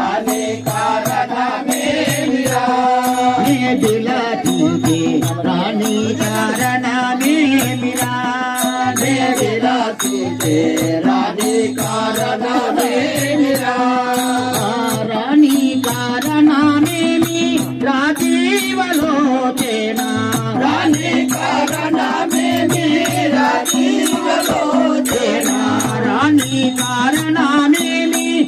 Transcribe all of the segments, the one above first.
రాని కారణమేమిరా? నే బిలాతీకే రాణి కారణమేమిరా? నే విలాసితే రాని కారణమేమిరా? ఆ రాణి కారణమేమి? రాజీవలోచేనా రాని కారణమేమి? రాజీవలోచేనా రాణి కారణమేమి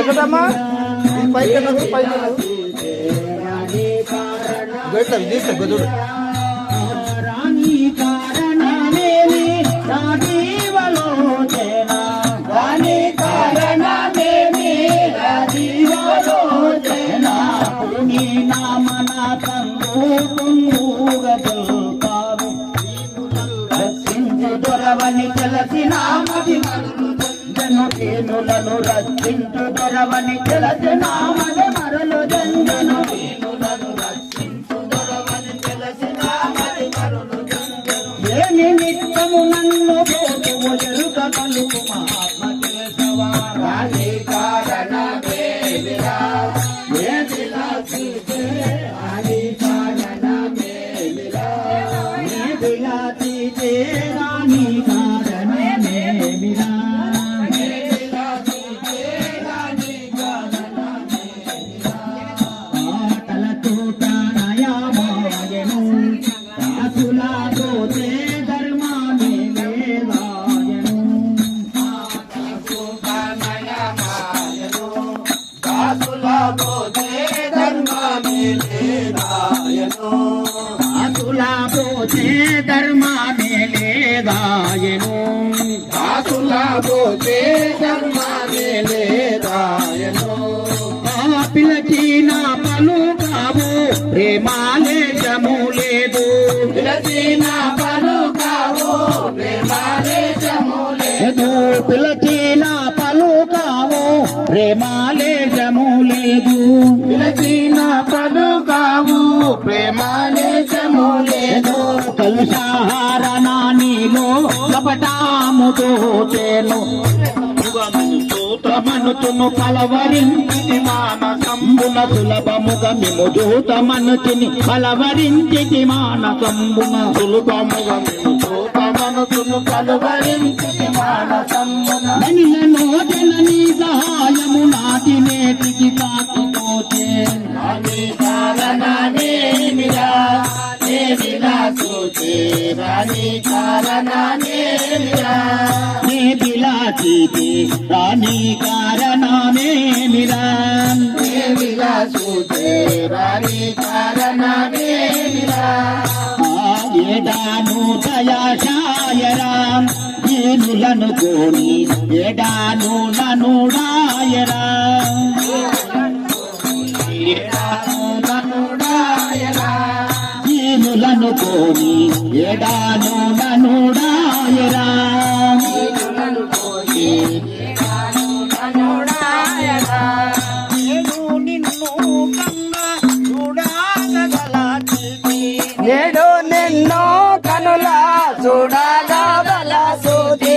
ఎక్కడమ్మా పైకి వెళ్ళదు పైకి గట్ల విదేశ గదుడు రాణి కారణమేమి రాజీవలోచన. రాని కారణమేమి రాజీవలోచేన రక్షించు దొరవని తెలిసి నామది జను తేనులను రక్షించు దొరవని తెలిసి నామది మరలు జంజను. ఏమి నిత్యము నన్ను పోతువు ఎరుక కలుపు మహాత్మ కేశవా. రాని కారణమేమిరా ఏ కాసులపోతే ధర్మమిలేదాయను కాసులతో చే ధర్మాన్ని లేదాయను. కాసులపోతే ధర్మమిలేదాయను పిలచిన పలు కావు ప్రేమాలేశము లేదు. పిలచిన పలుకావు ప్రేమాలేశము లేదు. పిలచిన పలు కావు ప్రేమాలేశము లేదు. పిలచిన పలుకావు ప్రేమాలేశము లేదు. కలుషాహార నానిలో కపటాముతో చేను చూతమనుచును కలవరించి మానసంబున సులభముగా మిము సులభముగా మేము రాణి రాని కారణమేమిరా నే బిలాచీతి రాణి కారణమేమిరా ఏ విలాసోచే రాని కారణమేమిరా ఏడాను దయాశాయరా ఏనులను కోని ఏడాను ననుడాయరా ఏడాను ననుడాయరా నేను నిన్ను కన్నా చూడగలచితి. నేడు నిన్నో కనుల చూడగల సూది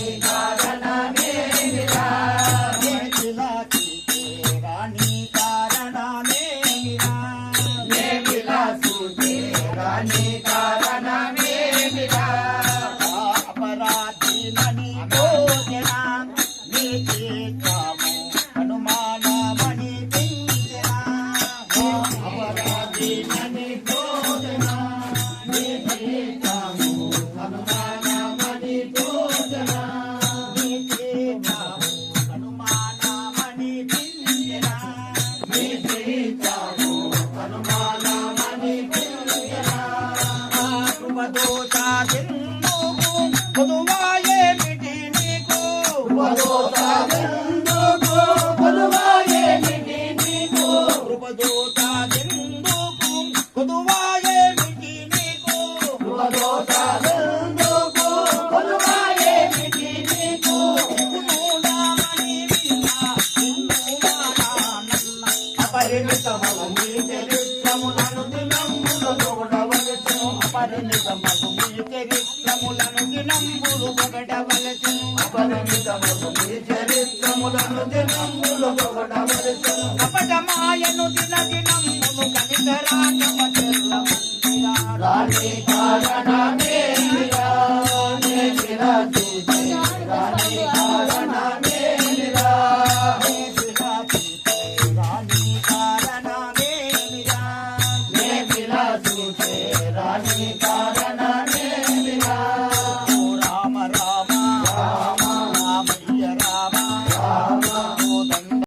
అపరిమిత మగుములు చరిత్రములను దినంబులు ఒకటవలసి అపరిమిత మగుములు చరిత్రములను దినంబులు ఒకటవలసి కపటమాయను దిన దినములు కవిత రాజమ చెల్ల రాణి కారణమే